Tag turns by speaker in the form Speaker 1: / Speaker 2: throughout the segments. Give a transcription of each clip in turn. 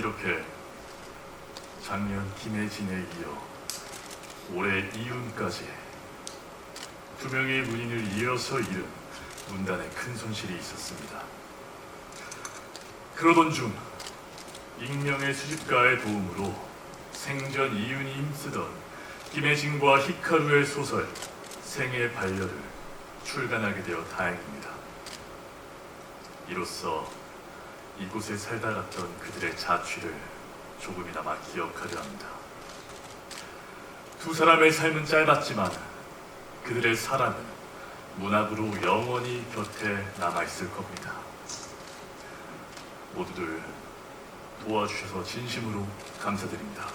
Speaker 1: 이렇게 작년 김혜진에 이어 올해 이윤까지 두 명의 문인을 이어서 잃은 문단에 큰 손실이 있었습니다. 그러던 중 익명의 수집가의 도움으로 생전 이윤이 힘쓰던 김혜진과 히카루의 소설 생의 반려를 출간하게 되어 다행입니다. 이로써 이곳에 살다 갔던 그들의 자취를 조금이나마 기억하려 합니다. 두 사람의 삶은 짧았지만 그들의 사랑은 문학으로 영원히 곁에 남아있을 겁니다. 모두들 도와주셔서 진심으로 감사드립니다.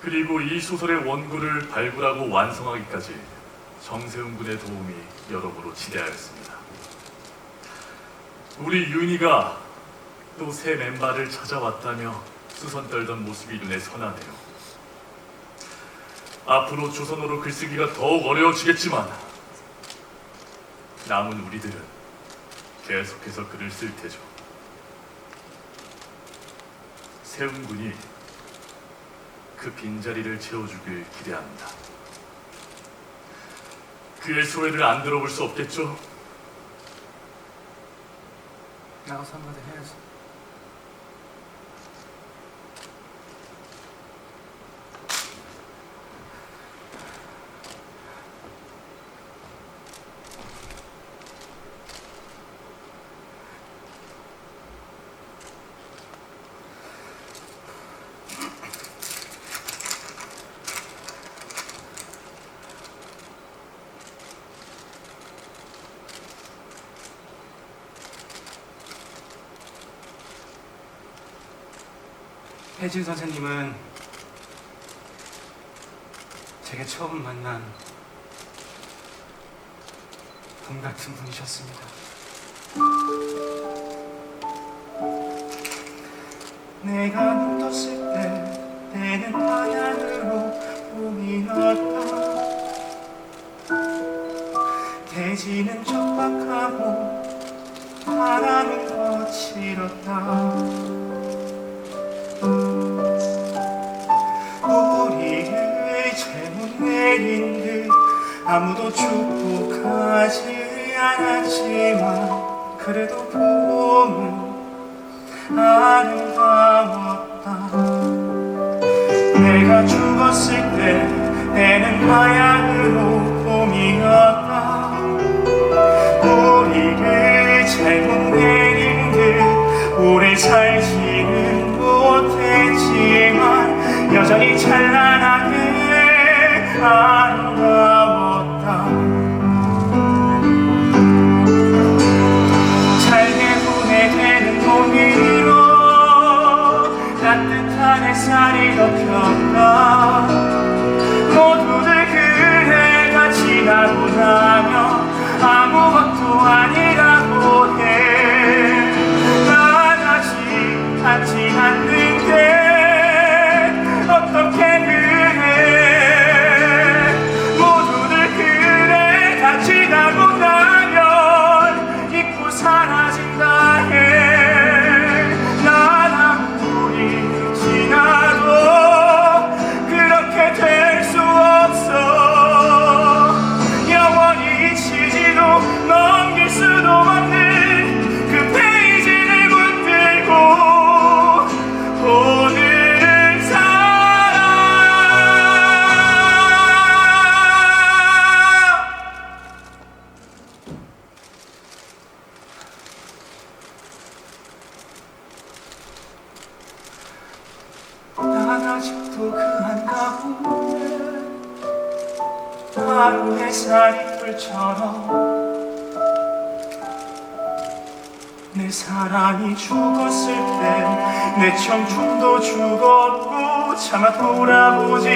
Speaker 1: 그리고 이 소설의 원고를 발굴하고 완성하기까지 정세훈 군의 도움이 여러모로 지대하였습니다. 우리 윤희가 또 새 멤버를 찾아왔다며 수선 떨던 모습이 눈에 선하네요. 앞으로 조선어로 글쓰기가 더욱 어려워지겠지만 남은 우리들은 계속해서 글을 쓸 테죠. 세훈 군이 그 빈자리를 채워주길 기대합니다. 그의 소회를 안 들어볼 수 없겠죠?
Speaker 2: 나가서 한마디 해야지. 혜진 선생님은 제가 처음 만난 봄 같은 분이셨습니다. 내가 눈 떴을 때 때는 방향으로 봄이 왔다 대지는 척박하고 바람은 거칠었다 아무도 축복하지 않았지만 그래도 봄은 아름다웠다. 내가 죽었을 때 내는 마약으로 봄이었다. 우리를 잘못 내린 듯 오래 살지는 못했지만 여전히 찬란하게 아 햇살이 덮였다 모두들 그래가 지나고 나면 아무것도 아니 아직도 그 한가운데 하루 햇살이 불처럼 내 사랑이 죽었을 때 내 청춘도 죽었고 차마 돌아보지